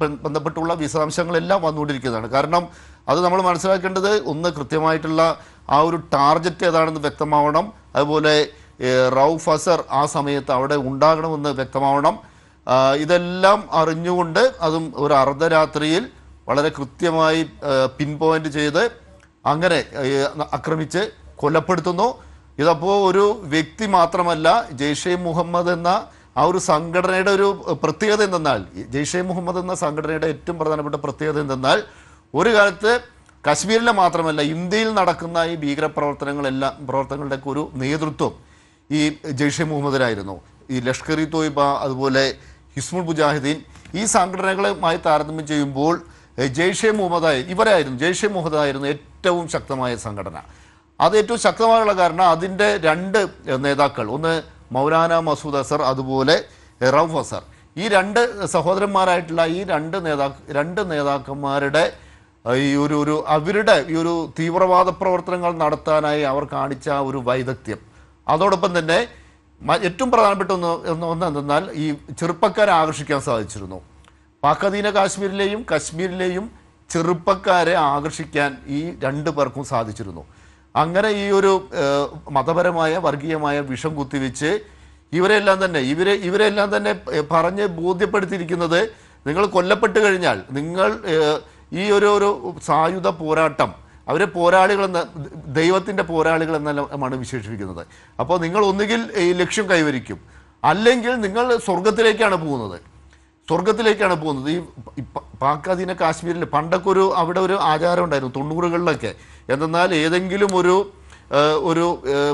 ബന്ധപ്പെട്ടുള്ള വിശദാംശങ്ങളെല്ലാം വന്നുകൊണ്ടിരിക്കുന്നതാണ്. കാരണം അത് നമ്മൾ മനസ്സിലാക്കേണ്ടത് ഒന്ന് കൃത്യമായിട്ടുള്ള ആ ഒരു ടാർഗറ്റ് ഏതാണെന്ന് വ്യക്തമാവണം. അതുപോലെ റൌഫ് അസർ ആ സമയത്ത് അവിടെ ഉണ്ടാകണമെന്ന് വ്യക്തമാവണം. ഇതെല്ലാം അറിഞ്ഞുകൊണ്ട് അതും ഒരു അർദ്ധരാത്രിയിൽ വളരെ കൃത്യമായി പിൻ പോയിന്റ് ചെയ്ത് അങ്ങനെ ആക്രമിച്ച് കൊലപ്പെടുത്തുന്നു. ഇതപ്പോൾ ഒരു വ്യക്തി മാത്രമല്ല ജെയ്ഷെ മുഹമ്മദ് എന്ന ആ ഒരു സംഘടനയുടെ ഒരു പ്രത്യേകത എന്തെന്നാൽ ജെയ്ഷെ മുഹമ്മദ് എന്ന സംഘടനയുടെ ഏറ്റവും പ്രധാനപ്പെട്ട പ്രത്യേകത എന്തെന്നാൽ ഒരു കാലത്ത് കശ്മീരിലെ മാത്രമല്ല ഇന്ത്യയിൽ നടക്കുന്ന ഈ ഭീകരപ്രവർത്തനങ്ങളെല്ലാം പ്രവർത്തനങ്ങളുടെയൊക്കെ ഒരു നേതൃത്വം ഈ ജെയ്ഷെ മുഹമ്മദിനായിരുന്നു. ഈ ലഷ്കർ ഇ തോയിബ അതുപോലെ ഹിസ്മുൾ മുജാഹിദ്ദീൻ ഈ സംഘടനകളുമായി താരതമ്യം ചെയ്യുമ്പോൾ ജെയ്ഷെ മുഹമ്മദായി ഇവരായിരുന്നു ജെയ്ഷെ മുഹമ്മദ് ആയിരുന്നു ഏറ്റവും ശക്തമായ സംഘടന. അത് ഏറ്റവും ശക്തമായുള്ള കാരണം അതിന്റെ രണ്ട് നേതാക്കൾ. ഒന്ന് മൗലാന മസൂദ് അസർ അതുപോലെ റൌഫ് അസർ. ഈ രണ്ട് സഹോദരന്മാരായിട്ടുള്ള ഈ രണ്ട് നേതാ രണ്ട് നേതാക്കന്മാരുടെ ഈ ഒരു ഒരു അവരുടെ ഈ ഒരു തീവ്രവാദ പ്രവർത്തനങ്ങൾ നടത്താനായി അവർ കാണിച്ച ഒരു വൈദഗ്ധ്യം. അതോടൊപ്പം തന്നെ ഏറ്റവും പ്രധാനപ്പെട്ട ഒന്ന് ഒന്ന് എന്തെന്നാൽ ഈ ചെറുപ്പക്കാരെ ആകർഷിക്കാൻ സാധിച്ചിരുന്നു. പാക്കധീന കാശ്മീരിലെയും കശ്മീരിലെയും ചെറുപ്പക്കാരെ ആകർഷിക്കാൻ ഈ രണ്ടു പേർക്കും സാധിച്ചിരുന്നു. അങ്ങനെ ഈ ഒരു മതപരമായ വർഗീയമായ വിഷം കുത്തിവെച്ച് ഇവരെല്ലാം തന്നെ ഇവരെ ഇവരെല്ലാം തന്നെ പറഞ്ഞ് ബോധ്യപ്പെടുത്തിയിരിക്കുന്നത് നിങ്ങൾ കൊല്ലപ്പെട്ട് കഴിഞ്ഞാൽ നിങ്ങൾ ഈ ഒരു ഒരു സായുധ പോരാട്ടം അവരെ പോരാളികളെന്ന ദൈവത്തിന്റെ പോരാളികൾ എന്നെല്ലാമാണ് വിശേഷിപ്പിക്കുന്നത്. അപ്പോൾ നിങ്ങൾ ഒന്നുകിൽ ഈ ലക്ഷ്യം കൈവരിക്കും അല്ലെങ്കിൽ നിങ്ങൾ സ്വർഗത്തിലേക്കാണ് പോകുന്നത്. സ്വർഗത്തിലേക്കാണ് പോകുന്നത്. ഈ പാക് കാശ്മീരിൽ പണ്ടൊക്കെ ഒരു അവിടെ ഒരു ആചാരം ഉണ്ടായിരുന്നു തൊണ്ണൂറുകളിലൊക്കെ. എന്തെന്നാൽ ഏതെങ്കിലും ഒരു ഒരു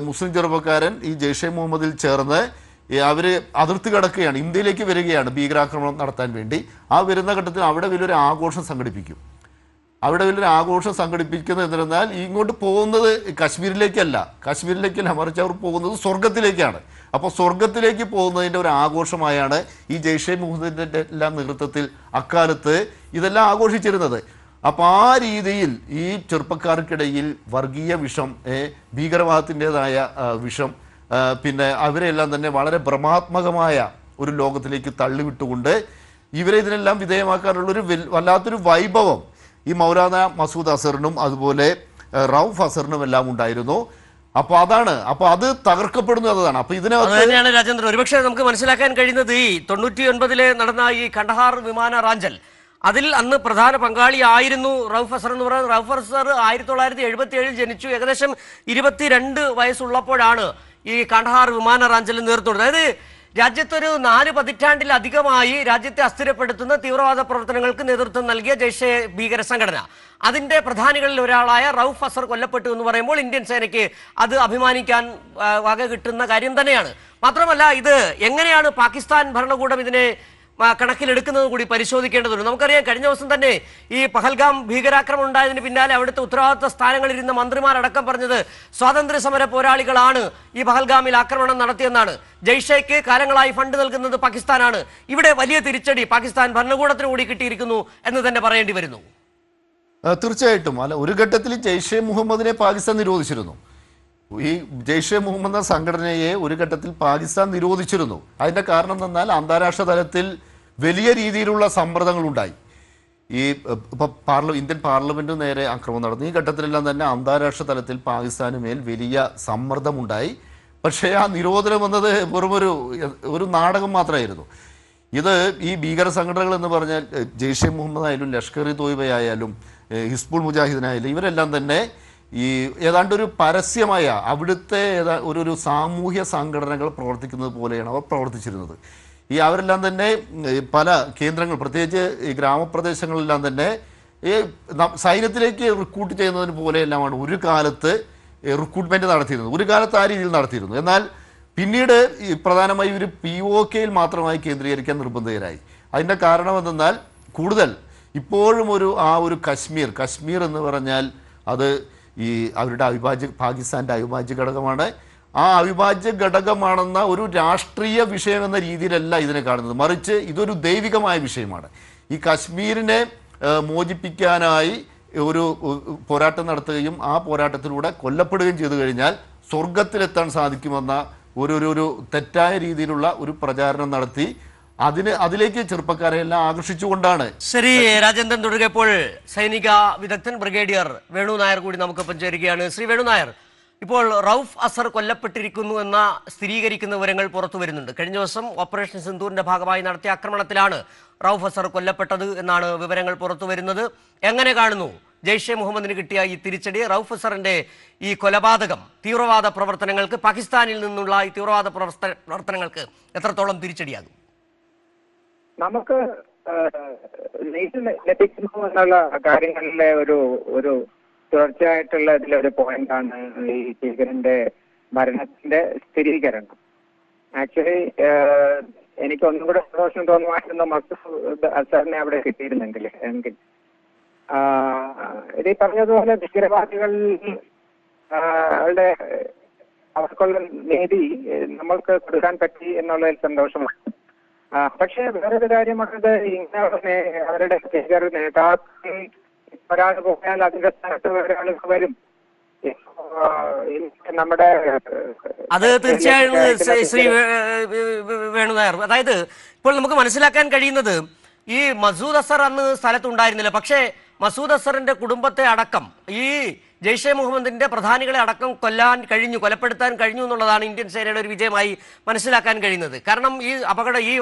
മുസ്ലിം ചെറുപ്പക്കാരൻ ഈ ജെയ്ഷെ മുഹമ്മദിൽ ചേർന്ന് അവർ അതിർത്തി കടക്കുകയാണ് ഇന്ത്യയിലേക്ക് വരികയാണ് ഭീകരാക്രമണം നടത്താൻ വേണ്ടി. ആ വരുന്ന ഘട്ടത്തിൽ അവിടെ വലിയൊരു ആഘോഷം സംഘടിപ്പിക്കും. അവിടെ വലിയൊരു ആഘോഷം സംഘടിപ്പിക്കുന്നത് എന്നിരുന്നാൽ ഇങ്ങോട്ട് പോകുന്നത് കാശ്മീരിലേക്കല്ല. കാശ്മീരിലേക്കല്ല മറിച്ച് അവർ പോകുന്നത് സ്വർഗത്തിലേക്കാണ് അപ്പോൾ സ്വർഗത്തിലേക്ക് പോകുന്നതിന്റെ ഒരു ആഘോഷമായാണ് ഈ ജെയ്ഷെ മുഹമ്മദിന്റെ എല്ലാം നേതൃത്വത്തിൽ അക്കാലത്ത് ഇതെല്ലാം ആഘോഷിച്ചിരുന്നത്. അപ്പോൾ ആ രീതിയിൽ ഈ ചെറുപ്പക്കാർക്കിടയിൽ വർഗീയ വിഷം ഭീകരവാദത്തിന്റെതായ വിഷം പിന്നെ അവരെല്ലാം തന്നെ വളരെ ഭ്രമാത്മകമായ ഒരു ലോകത്തിലേക്ക് തള്ളിവിട്ടുകൊണ്ട് ഇവരെ ഇതിനെല്ലാം വിധേയമാക്കാനുള്ള ഒരു വല്ലാത്തൊരു വൈഭവം ഈ മൗലാന മസൂദ് അസറിനും അതുപോലെ റൌഫ് അസറിനും എല്ലാം ഉണ്ടായിരുന്നു. അപ്പൊ അതാണ് അപ്പൊ അത് തകർക്കപ്പെടുന്നു എന്നതാണ്. അപ്പൊ ഇതിനെ തന്നെയാണ് രാജേന്ദ്രൻ. ഒരുപക്ഷെ നമുക്ക് മനസ്സിലാക്കാൻ കഴിയുന്നത് ഈ തൊണ്ണൂറ്റി ഒൻപതിൽ നടന്ന ഈ കണ്ടഹാർ വിമാന റാഞ്ചൽ അതിൽ അന്ന് പ്രധാന പങ്കാളിയായിരുന്നു റൌഫ് അസർ എന്ന് പറയുന്നത്. റൌഫ് അസർ ആയിരത്തി തൊള്ളായിരത്തി എഴുപത്തി ഏഴിൽ ജനിച്ചു. ഏകദേശം ഇരുപത്തിരണ്ട് വയസ്സുള്ളപ്പോഴാണ് ഈ കണ്ടഹാർ വിമാന റാഞ്ചലിൽ നേതൃത്വം. അതായത് രാജ്യത്തൊരു നാല് പതിറ്റാണ്ടിലധികമായി രാജ്യത്തെ അസ്ഥിരപ്പെടുത്തുന്ന തീവ്രവാദ പ്രവർത്തനങ്ങൾക്ക് നേതൃത്വം നൽകിയ ജയ്ഷെ ഭീകര സംഘടന. അതിന്റെ പ്രധാനികളിൽ ഒരാളായ റൌഫ് അസർ കൊല്ലപ്പെട്ടു എന്ന് പറയുമ്പോൾ ഇന്ത്യൻ സേനയ്ക്ക് അത് അഭിമാനിക്കാൻ വക കിട്ടുന്ന കാര്യം തന്നെയാണ്. മാത്രമല്ല ഇത് എങ്ങനെയാണ് പാകിസ്ഥാൻ ഭരണകൂടം ഇതിനെ കണക്കിലെടുക്കുന്നത് കൂടി പരിശോധിക്കേണ്ടതുണ്ട്. നമുക്കറിയാം കഴിഞ്ഞ ദിവസം തന്നെ ഈ പഹൽഗാം ഭീകരാക്രമം ഉണ്ടായതിന് പിന്നാലെ അവിടുത്തെ ഉത്തരവാദിത്ത സ്ഥാനങ്ങളിലിരുന്ന മന്ത്രിമാരടക്കം പറഞ്ഞത് സ്വാതന്ത്ര്യ സമര പോരാളികളാണ് ഈ പഹൽഗാമിൽ ആക്രമണം നടത്തിയെന്നാണ്. ജയ്ഷയ്ക്ക് കാലങ്ങളായി ഫണ്ട് നൽകുന്നത് പാകിസ്ഥാനാണ്. ഇവിടെ വലിയ തിരിച്ചടി പാകിസ്ഥാൻ ഭരണകൂടത്തിന് കൂടി കിട്ടിയിരിക്കുന്നു എന്ന് തന്നെ പറയേണ്ടി വരുന്നു. തീർച്ചയായിട്ടും. അല്ല ഒരു ഘട്ടത്തിൽ ജയ്ഷെ മുഹമ്മദിനെ പാകിസ്ഥാൻ നിരോധിച്ചിരുന്നു. ഈ ജെയ്ഷെ മുഹമ്മദ് സംഘടനയെ ഒരു ഘട്ടത്തിൽ പാകിസ്ഥാൻ നിരോധിച്ചിരുന്നു. അതിന്റെ കാരണം എന്നാൽ അന്താരാഷ്ട്ര തലത്തിൽ വലിയ രീതിയിലുള്ള സമ്മർദ്ദങ്ങൾ ഉണ്ടായി ഈ പാർല ഇന്ത്യൻ പാർലമെന്റ് നേരെ ആക്രമണം നടന്നു. ഈ ഘട്ടത്തിലെല്ലാം തന്നെ അന്താരാഷ്ട്ര തലത്തിൽ പാകിസ്ഥാന് മേൽ വലിയ സമ്മർദ്ദമുണ്ടായി. പക്ഷേ ആ നിരോധനം എന്നത് വെറും ഒരു നാടകം മാത്രമായിരുന്നു. ഇത് ഈ ഭീകര സംഘടനകൾ എന്ന് പറഞ്ഞാൽ ജെയ്ഷെ മുഹമ്മദ് ആയാലും ലഷ്കർ ഇ തോയ്ബ ആയാലും ഹിസ്ബുൾ മുജാഹിദിനായാലും ഇവരെല്ലാം തന്നെ ഈ ഏതാണ്ട് ഒരു പരസ്യമായ അവിടുത്തെ ഏതാ ഒരു ഒരു സാമൂഹ്യ സംഘടനകൾ പ്രവർത്തിക്കുന്നത് പോലെയാണ് അവർ പ്രവർത്തിച്ചിരുന്നത്. ഈ അവരെല്ലാം തന്നെ പല കേന്ദ്രങ്ങൾ പ്രത്യേകിച്ച് ഈ ഗ്രാമപ്രദേശങ്ങളിലെല്ലാം തന്നെ ഈ സൈന്യത്തിലേക്ക് റിക്രൂട്ട് ചെയ്യുന്നതിന് പോലെയെല്ലാമാണ് ഒരു കാലത്ത് റിക്രൂട്ട്മെന്റ് നടത്തിയിരുന്നത്. ഒരു കാലത്ത് ആ രീതിയിൽ നടത്തിയിരുന്നു. എന്നാൽ പിന്നീട് പ്രധാനമായി ഒരു പി ഒ കെയിൽ മാത്രമായി കേന്ദ്രീകരിക്കാൻ നിർബന്ധിതരായി. അതിന്റെ കാരണം എന്തെന്നാൽ കൂടുതൽ ഇപ്പോഴും ഒരു ആ ഒരു കശ്മീർ കശ്മീർ എന്ന് പറഞ്ഞാൽ അത് ഈ അവരുടെ അവിഭാജ്യ പാകിസ്ഥാന്റെ അവിഭാജ്യ ഘടകമാണ്. ആ അവിഭാജ്യ ഘടകമാണെന്ന ഒരു രാഷ്ട്രീയ വിഷയം എന്ന രീതിയിലല്ല ഇതിനെ കാണുന്നത്. മറിച്ച് ഇതൊരു ദൈവികമായ വിഷയമാണ്. ഈ കശ്മീരിനെ മോചിപ്പിക്കാനായി ഒരു പോരാട്ടം നടത്തുകയും ആ പോരാട്ടത്തിലൂടെ കൊല്ലപ്പെടുകയും ചെയ്തു കഴിഞ്ഞാൽ സ്വർഗത്തിലെത്താൻ സാധിക്കുമെന്ന ഒരു ഒരു തെറ്റായ രീതിയിലുള്ള ഒരു പ്രചാരണം നടത്തി അതിന് അതിലേക്ക് ചെറുപ്പക്കാരെ എല്ലാം ആകർഷിച്ചുകൊണ്ടാണ്. ശരി രാജേന്ദ്രൻ തുടരുകപ്പോൾ സൈനിക വിദഗ്ധൻ ബ്രിഗേഡിയർ വേണു നായർ കൂടി നമുക്കൊപ്പം ചേരുകയാണ്. ശ്രീ വേണു നായർ ഇപ്പോൾ റൌഫ് അസർ കൊല്ലപ്പെട്ടിരിക്കുന്നു എന്ന സ്ഥിരീകരിക്കുന്ന വിവരങ്ങൾ പുറത്തു വരുന്നുണ്ട്. കഴിഞ്ഞ ദിവസം ഓപ്പറേഷൻ സിന്ദൂറിന്റെ ഭാഗമായി നടത്തിയ ആക്രമണത്തിലാണ് റൌഫ് അസർ കൊല്ലപ്പെട്ടത് എന്നാണ് വിവരങ്ങൾ പുറത്തു വരുന്നത്. എങ്ങനെ കാണുന്നു? ജെയ്ഷെ മുഹമ്മദിന് കിട്ടിയ ഈ തിരിച്ചടി റൌഫ് അസറിന്റെ ഈ കൊലപാതകം തീവ്രവാദ പ്രവർത്തനങ്ങൾക്ക് പാകിസ്ഥാനിൽ നിന്നുള്ള ഈ തീവ്രവാദ പ്രവർത്ത- പ്രവർത്തനങ്ങൾക്ക് എത്രത്തോളം തിരിച്ചടിയാകും? നമുക്ക് എന്നുള്ള കാര്യങ്ങളിലെ ഒരു ഒരു തുടർച്ചയായിട്ടുള്ള ഇതിലൊരു പോയിന്റാണ് ഈ ഭീകരന്റെ മരണത്തിന്റെ സ്ഥിരീകരണം. ആക്ച്വലി എനിക്ക് ഒന്നും കൂടെ സന്തോഷം തോന്നുമായിരുന്നു മസൂദ് അസറിനെ അവിടെ കിട്ടിയിരുന്നെങ്കിൽ. എങ്കിൽ ഇത് പറഞ്ഞതുപോലെ ഭീകരവാദികൾ ആ, അവർക്കുള്ള നീതി നമ്മൾക്ക് കൊടുക്കാൻ പറ്റി എന്നുള്ളതിൽ സന്തോഷമാണ്. പക്ഷേ വേറൊരു കാര്യമാണത് ഇങ്ങനെ അവരുടെ സ്പീക്കർ നേതാക്കൾ ഒരാൾ പോയാൽ അതിന്റെ സ്ഥാനത്ത് വേറെ ആളുകൾ വരും നമ്മുടെ അത് തീർച്ചയായും ശ്രീ- വേണുനായർ. അതായത് ഇപ്പോൾ നമുക്ക് മനസ്സിലാക്കാൻ കഴിയുന്നത് ഈ മസൂദ് അസർ അന്ന് സ്ഥലത്തുണ്ടായിരുന്നില്ല. പക്ഷേ മസൂദ് അസറിന്റെ കുടുംബത്തെ അടക്കം ഈ ജെയ്ഷെ മുഹമ്മദിന്റെ പ്രധാനികളെ അടക്കം കൊല്ലാൻ കഴിഞ്ഞു കൊലപ്പെടുത്താൻ കഴിഞ്ഞു എന്നുള്ളതാണ് ഇന്ത്യൻ സേനയുടെ ഒരു വിജയമായി മനസ്സിലാക്കാൻ കഴിയുന്നത്. കാരണം ഈ അപകടം ഈ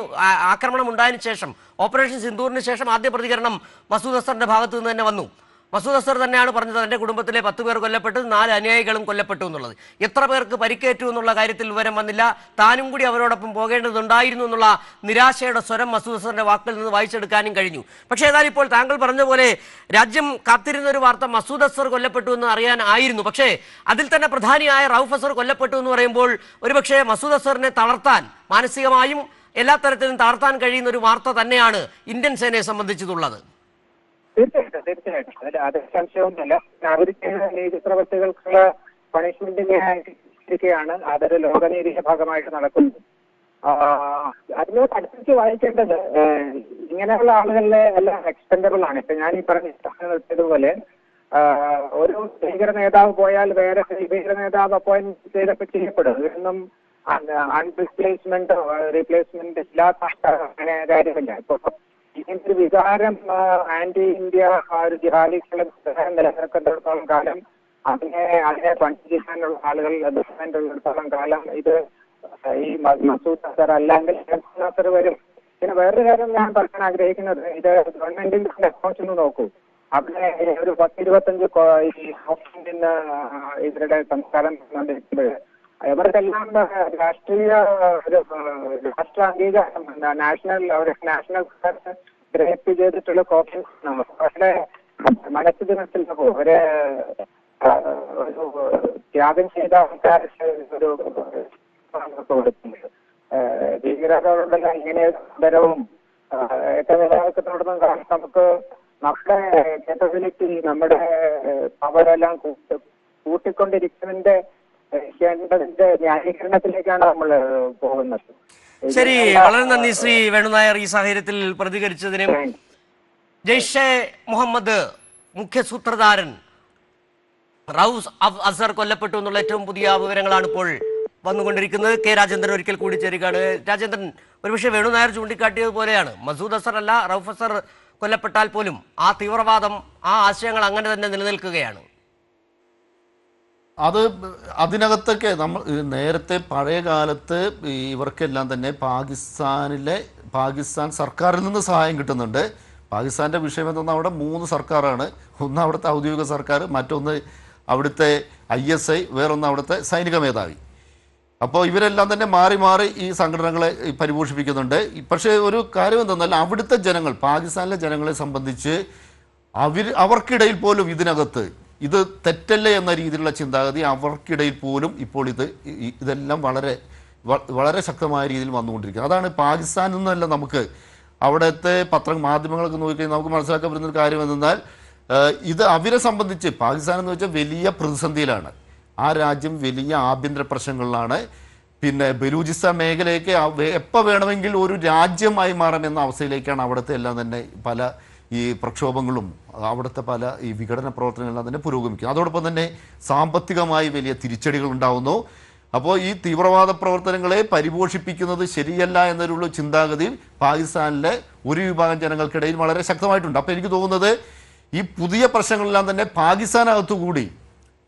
ആക്രമണം ഉണ്ടായതിനു ശേഷം ഓപ്പറേഷൻ സിന്ദൂറിന് ശേഷം ആദ്യ പ്രതികരണം മസൂദ് അസറിന്റെ ഭാഗത്തു നിന്ന് തന്നെ വന്നു. മസൂദ് അസർ തന്നെയാണ് പറഞ്ഞത് തന്റെ കുടുംബത്തിലെ പത്ത് പേർ കൊല്ലപ്പെട്ടു നാല് അനുയായികളും കൊല്ലപ്പെട്ടു എന്നുള്ളത്. എത്ര പേർക്ക് പരിക്കേറ്റു എന്നുള്ള കാര്യത്തിൽ വിവരം വന്നില്ല. താനും കൂടി അവരോടൊപ്പം പോകേണ്ടതുണ്ടായിരുന്നു എന്നുള്ള നിരാശയുടെ സ്വരം മസൂദ് അസറിന്റെ വാക്കിൽ നിന്ന് വായിച്ചെടുക്കാനും കഴിഞ്ഞു. പക്ഷേ ഏതായാലും ഇപ്പോൾ താങ്കൾ പറഞ്ഞ പോലെ രാജ്യം കാത്തിരുന്ന ഒരു വാർത്ത മസൂദ് അസർ കൊല്ലപ്പെട്ടു എന്ന് അറിയാൻ ആയിരുന്നു. പക്ഷേ അതിൽ തന്നെ പ്രധാനിയായ റൌഫ് അസർ കൊല്ലപ്പെട്ടു എന്ന് പറയുമ്പോൾ ഒരുപക്ഷെ മസൂദ് അസറിനെ തളർത്താൻ മാനസികമായും എല്ലാ തരത്തിലും താർത്താൻ കഴിയുന്ന ഒരു വാർത്ത തന്നെയാണ് ഇന്ത്യൻ സേനയെ സംബന്ധിച്ചിട്ടുള്ളത്. തീർച്ചയായിട്ടും തീർച്ചയായിട്ടും. അതിൽ അത് സംശയമൊന്നുമില്ല. നാഗരിക പ്രവൃത്തികൾക്കുള്ള പണിഷ്മെന്റിനെ ഇരിക്കുകയാണ് അതൊരു ലോകനീതിയുടെ ഭാഗമായിട്ട് നടക്കുന്നത്. അതിനോട് അടുപ്പിച്ച് വായിക്കേണ്ടത് ഇങ്ങനെയുള്ള ആളുകളിലെ എല്ലാം എക്സ്പെൻഡബിൾ ആണ്. ഇപ്പൊ ഞാൻ ഈ പറഞ്ഞ ആ, ഒരു ഭീകര നേതാവ് പോയാൽ വേറെ ഭീകര നേതാവ് അപ്പോയിന്റ് ചെയ്തൊക്കെ ചെയ്യപ്പെടും. ഇതൊന്നും അൺറിപ്ലേസ്മെന്റോ റീപ്ലേസ്മെന്റ് ഇല്ലാത്ത അങ്ങനെ കാര്യമില്ല. ഇപ്പൊ ഇതിന്റെ വികാരം ആന്റി ഇന്ത്യ ഒരു ജിഹാദിക്കുള്ള വികാരം നിലനിൽക്കുന്നിടത്തോളം കാലം അതിനെ അതിനെ പണിച്ചിരിക്കാനുള്ള ആളുകൾ ഉള്ളിടത്തോളം കാലം ഇത് ഈ മസൂദ് അസർ അല്ലെങ്കിൽ അസർ വരും. പിന്നെ വേറൊരു കാര്യം ഞാൻ പറയാൻ ആഗ്രഹിക്കുന്നത് ഇത് ഗവൺമെന്റിന്റെ അക്കൗണ്ട്സ് ഒന്ന് നോക്കൂ. അവിടെ ഒരു പത്തിരുപത്തഞ്ച് ഈ ഹൗസിന്റെ ഇവരുടെ സംസ്കാരം നടന്നുകൊണ്ടിരിക്കുമ്പോൾ ഇവർക്കെല്ലാം രാഷ്ട്രീയ ഒരു അംഗീകാരം നാഷണൽ ഒരു നാഷണൽ ഗ്രേപ്പ് ചെയ്തിട്ടുള്ള കോപ്പീസ് അവരുടെ മനസ്സ് ദിനത്തിൽ ഒരു ത്യാഗം ചെയ്ത ആൾക്കാർക്ക് ഒരു കൊടുക്കുന്നത് ഭീകരതയോടുള്ള ഇങ്ങനെ ബലവും ഒക്കെ നിലനിൽക്കുന്നിടത്തും കാരണം നമുക്ക് നമ്മുടെ കേപ്പബിലിറ്റി നമ്മുടെ പവറെല്ലാം കൂട്ടി കൂട്ടിക്കൊണ്ടിരിക്കുന്നതിന്റെ ചെയ്യേണ്ടതിന്റെ ന്യായീകരണത്തിലേക്കാണ് നമ്മൾ പോകുന്നത്. ശരി വളരെ നന്ദി ശ്രീ വേണുനായർ ഈ സാഹചര്യത്തിൽ പ്രതികരിച്ചതിനും. ജയ്ഷെ മുഹമ്മദ് മുഖ്യ സൂത്രധാരൻ റൌസ് അസർ കൊല്ലപ്പെട്ടു എന്നുള്ള ഏറ്റവും പുതിയ വിവരങ്ങളാണ് ഇപ്പോൾ വന്നുകൊണ്ടിരിക്കുന്നത്. കെ രാജേന്ദ്രൻ ഒരിക്കൽ കൂടി ചേരുകയാണ്. രാജേന്ദ്രൻ ഒരുപക്ഷെ വേണുനായർ ചൂണ്ടിക്കാട്ടിയതുപോലെയാണ് മസൂദ് അസർ അല്ല റൌഫ് അസർ കൊല്ലപ്പെട്ടാൽ പോലും ആ തീവ്രവാദം ആ ആശയങ്ങൾ അങ്ങനെ തന്നെ നിലനിൽക്കുകയാണ്. അത് അതിനകത്തൊക്കെ നമ്മൾ നേരത്തെ പഴയ കാലത്ത് ഇവർക്കെല്ലാം തന്നെ പാകിസ്ഥാനിലെ പാകിസ്ഥാൻ സർക്കാരിൽ നിന്ന് സഹായം കിട്ടുന്നുണ്ട്. പാകിസ്ഥാന്റെ വിഷയം എന്തെന്ന് അവിടെ മൂന്ന് സർക്കാരാണ്. ഒന്ന് അവിടുത്തെ ഔദ്യോഗിക സർക്കാർ മറ്റൊന്ന് അവിടുത്തെ ഐ എസ് ഐ വേറൊന്ന് അവിടുത്തെ സൈനിക മേധാവി. അപ്പോൾ ഇവരെല്ലാം തന്നെ മാറി മാറി ഈ സംഘടനകളെ പരിപോഷിപ്പിക്കുന്നുണ്ട്. പക്ഷേ ഒരു കാര്യം എന്തെന്നാൽ അവിടുത്തെ ജനങ്ങൾ പാകിസ്ഥാനിലെ ജനങ്ങളെ സംബന്ധിച്ച് അവർ അവർക്കിടയിൽ പോലും ഇതിനകത്ത് ഇത് തെറ്റല്ലേ എന്ന രീതിയിലുള്ള ചിന്താഗതി അവർക്കിടയിൽ പോലും ഇപ്പോൾ ഇത് ഇതെല്ലാം വളരെ വളരെ ശക്തമായ രീതിയിൽ വന്നുകൊണ്ടിരിക്കുന്നത് അതാണ് പാകിസ്ഥാനിൽ നിന്നല്ല നമുക്ക് അവിടുത്തെ പത്ര മാധ്യമങ്ങളൊക്കെ നോക്കിക്കഴിഞ്ഞാൽ നമുക്ക് മനസ്സിലാക്കാൻ പറ്റുന്ന ഒരു കാര്യം എന്തെന്നാൽ ഇത് അവരെ സംബന്ധിച്ച് പാകിസ്ഥാൻ എന്ന് വെച്ചാൽ വലിയ പ്രതിസന്ധിയിലാണ്. ആ രാജ്യം വലിയ ആഭ്യന്തര പ്രശ്നങ്ങളിലാണ്. പിന്നെ ബലൂചിസ്ഥാൻ മേഖലയൊക്കെ എപ്പോൾ വേണമെങ്കിൽ ഒരു രാജ്യമായി മാറാമെന്ന അവസ്ഥയിലേക്കാണ് അവിടുത്തെ എല്ലാം തന്നെ പല ഈ പ്രക്ഷോഭങ്ങളും അവിടുത്തെ പല ഈ വിഘടന പ്രവർത്തനങ്ങളെല്ലാം തന്നെ പുരോഗമിക്കുന്നു. അതോടൊപ്പം തന്നെ സാമ്പത്തികമായി വലിയ തിരിച്ചടികൾ ഉണ്ടാവുന്നു. അപ്പോൾ ഈ തീവ്രവാദ പ്രവർത്തനങ്ങളെ പരിപോഷിപ്പിക്കുന്നത് ശരിയല്ല എന്നൊരു ചിന്താഗതി പാകിസ്ഥാനിലെ ഒരു വിഭാഗം ജനങ്ങൾക്കിടയിൽ വളരെ ശക്തമായിട്ടുണ്ട്. അപ്പോൾ എനിക്ക് തോന്നുന്നത് ഈ പുതിയ പ്രശ്നങ്ങളെല്ലാം തന്നെ പാകിസ്ഥാനകത്തുകൂടി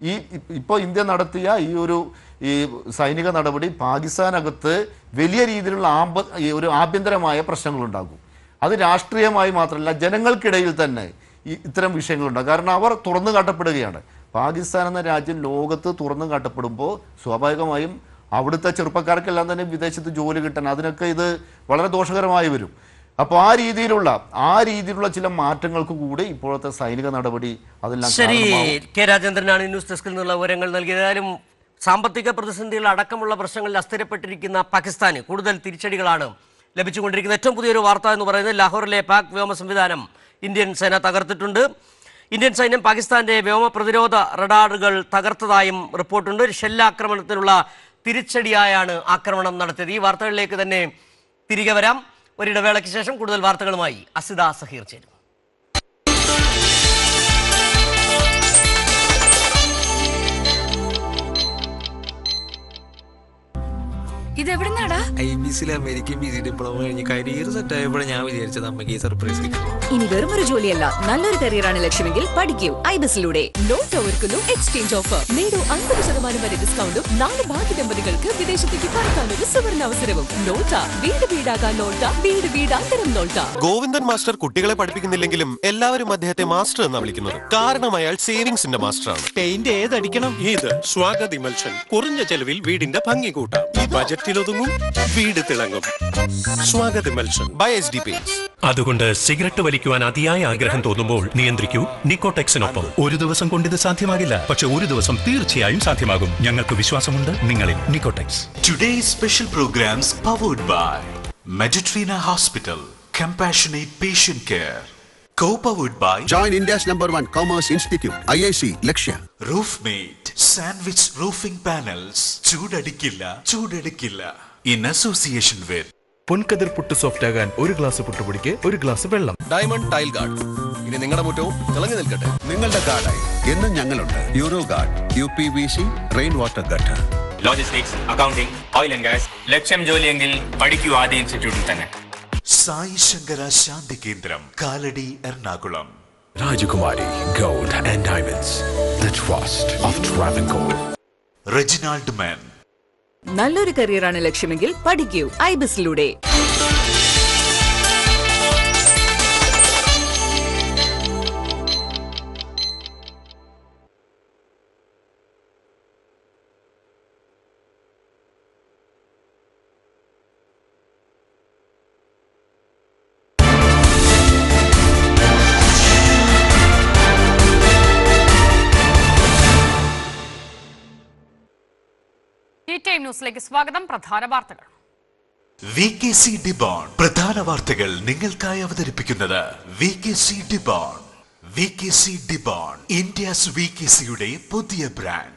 ഈ ഇപ്പോൾ ഇന്ത്യ നടത്തിയ ഈ ഒരു ഈ സൈനിക നടപടി പാകിസ്ഥാനകത്ത് വലിയ രീതിയിലുള്ള ആമ്പ ഒരു ആഭ്യന്തരമായ പ്രശ്നങ്ങളുണ്ടാകും. അത് രാഷ്ട്രീയമായി മാത്രമല്ല ജനങ്ങൾക്കിടയിൽ തന്നെ ഇത്തരം വിഷയങ്ങളുണ്ടാകും കാരണം അവർ തുറന്നു കാട്ടപ്പെടുകയാണ്. പാകിസ്ഥാൻ എന്ന രാജ്യം ലോകത്ത് തുറന്നു കാട്ടപ്പെടുമ്പോൾ സ്വാഭാവികമായും അവിടുത്തെ ചെറുപ്പക്കാർക്കെല്ലാം തന്നെ വിദേശത്ത് ജോലി കിട്ടണം അതിനൊക്കെ ഇത് വളരെ ദോഷകരമായി വരും. അപ്പോൾ ആ രീതിയിലുള്ള ആ രീതിയിലുള്ള ചില മാറ്റങ്ങൾക്ക് കൂടി ഇപ്പോഴത്തെ സൈനിക നടപടി അതെല്ലാം ശരി കെ രാജേന്ദ്രനാണ് ന്യൂസ് ഡെസ്കിൽ നിന്നുള്ള വിവരങ്ങൾ നൽകിയത്. ഏതായാലും സാമ്പത്തിക പ്രതിസന്ധികൾ അടക്കമുള്ള പ്രശ്നങ്ങളിൽ അസ്ഥിരപ്പെട്ടിരിക്കുന്ന പാകിസ്ഥാന് കൂടുതൽ തിരിച്ചടികളാണ് ലഭിച്ചുകൊണ്ടിരിക്കുന്നത് ഏറ്റവും പുതിയൊരു വാർത്ത എന്ന് പറയുന്നത് ലാഹോറിലെ പാക് വ്യോമ സംവിധാനം ഇന്ത്യൻ സേന തകർത്തിട്ടുണ്ട്. ഇന്ത്യൻ സൈന്യം പാകിസ്ഥാന്റെ വ്യോമ പ്രതിരോധ റഡാറുകൾ തകർത്തതായും റിപ്പോർട്ടുണ്ട്. ഷെല്ലാക്രമണത്തിനുള്ള തിരിച്ചടിയായാണ് ആക്രമണം നടത്തിയത്. ഈ വാർത്തകളിലേക്ക് തന്നെ തിരികെ വരാം. ഒരിടവേളയ്ക്ക് ശേഷം കൂടുതൽ വാർത്തകളുമായി അസിത സഹീർ ചേരും. ഇതെവിടുന്നാടാ? ഐ ബി സിയിൽ അമേരിക്കൻ ബി സി ഡിപ്ലോമ കഴിഞ്ഞ് കരിയർ സെറ്റ് ഞാൻ വിചാരിച്ചത് അമ്മയ്ക്ക് ഈ സർപ്രൈസ് ഇനി വെറും ഒരു ജോലിയല്ല നല്ലൊരു കരിയറാണ് ലക്ഷ്യമെങ്കിൽ പഠിക്കൂ. ഐബസിലൂടെ നോട്ട് ഒരുക്കുന്നു എക്സ്ചേഞ്ച് ഓഫർ നേടൂ അൻപത് ശതമാനം വരെ ഡിസ്കൗണ്ടും നാല് ഭാഗ്യ ദമ്പതികൾക്ക് വിദേശത്തേക്ക് പറക്കാനൊരു സുവർണ അവസരവും. നോട്ട വീട് വീടാകാൻ നോട്ട വീട് വീടാന്തരം നോട്ട. ഗോവിന്ദൻ മാസ്റ്റർ കുട്ടികളെ പഠിപ്പിക്കുന്നില്ലെങ്കിലും എല്ലാവരും അദ്ദേഹത്തെ മാസ്റ്റർ എന്ന് വിളിക്കുന്നത്. കാരണം അയാൾ സേവിങ്സിന്റെ മാസ്റ്ററാണ്. പെയിന്റ് ഏതടിക്കണം? ഇത് സ്വാഗതി ഇമൽഷൻ കുറഞ്ഞ ചെലവിൽ വീടിന്റെ ഭംഗി കൂട്ടാം. ബജറ്റിലൊതുങ്ങും വീട് തിളങ്ങും. സ്വാഗതം ഇമൽഷൻ ബൈ എസ് ഡി അതുകൊണ്ട് സിഗരറ്റ് വലിക്കുവാൻ അതിയായ ആഗ്രഹം തോന്നുമ്പോൾ നിയന്ത്രിക്കൂ നിക്കോടെക്സിനൊപ്പം. ഒരു ദിവസം കൊണ്ട് ഇത് സാധ്യമാകില്ല. പക്ഷെ ഒരു ദിവസം തീർച്ചയായും സാധ്യമാകും. ഞങ്ങൾക്ക് വിശ്വാസമുണ്ട് നിങ്ങളിൽ. Nicotex. Today special programs powered by Meditrina hospital compassionate Mediterranean Hospital, Compassionate by join India's number one commerce institute I I C Lakshya roof mate sandwich roofing panels ചൂടടിക്കില്ല ചൂടടിക്കില്ല. In association with with Ponkathir puttu soft ആകാൻ ഒരു glass പുട്ടുപൊടിക്ക് ഒരു glass വെള്ളം. Diamond tile guard ഇനി നിങ്ങളുടെ മുറ്റവും തിളങ്ങി നിൽക്കട്ടെ. നിങ്ങളുടെ ഗാർഡായി എന്നും ഞങ്ങളുണ്ട്. Euro guard U P V C rain water gutter logistics accounting oil and gas ലക്ഷ്യം ജോലിയെങ്കിൽ പഠിക്കൂ ആദ്യ ഇൻസ്റ്റിറ്റ്യൂട്ടിൽ തന്നെ. സായി ശങ്കര ശാന്തി കേന്ദ്രം Kalady Ernakulam. Rajakumari gold and diamonds the trust of Travancore Reginald man. നല്ലൊരു കരിയറാണ് ലക്ഷ്യമെങ്കിൽ പഠിക്കൂ ഐബസിലൂടെ ന്യൂസിലേക്ക് സ്വാഗതം. പ്രധാന വാർത്തകൾ. വി കെ സി ഡിബോൺ പ്രധാന വാർത്തകൾ നിങ്ങൾക്കായി അവതരിപ്പിക്കുന്നത് V K C Debon V K C Debon India's V K സിയുടെ പുതിയ ബ്രാൻഡ്.